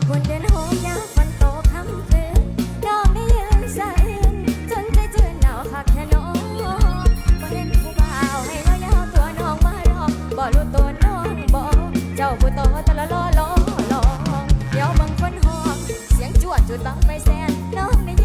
ดบุเดืนหกยามฝนตกค่ำคืนน้องได้ยืนสะจนใจจืดหนาวคักแท้น้องบ่เห็นผู้บ่าวให้น้อยาวตัวน้องมาหรอกบ่รู้ตัวน้องบ่เจ้าผู้โตตะละล้อล้อลองเหยวบางคนหอกเสียงจวดจุดบังไฟแสนน้องได้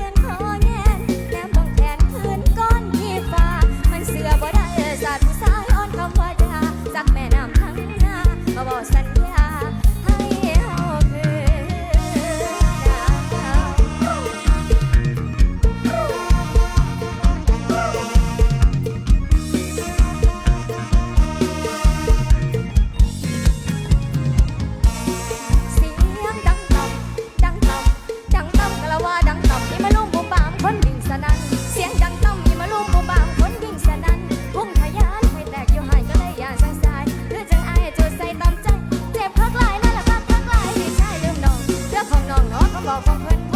บอกของเพื่อน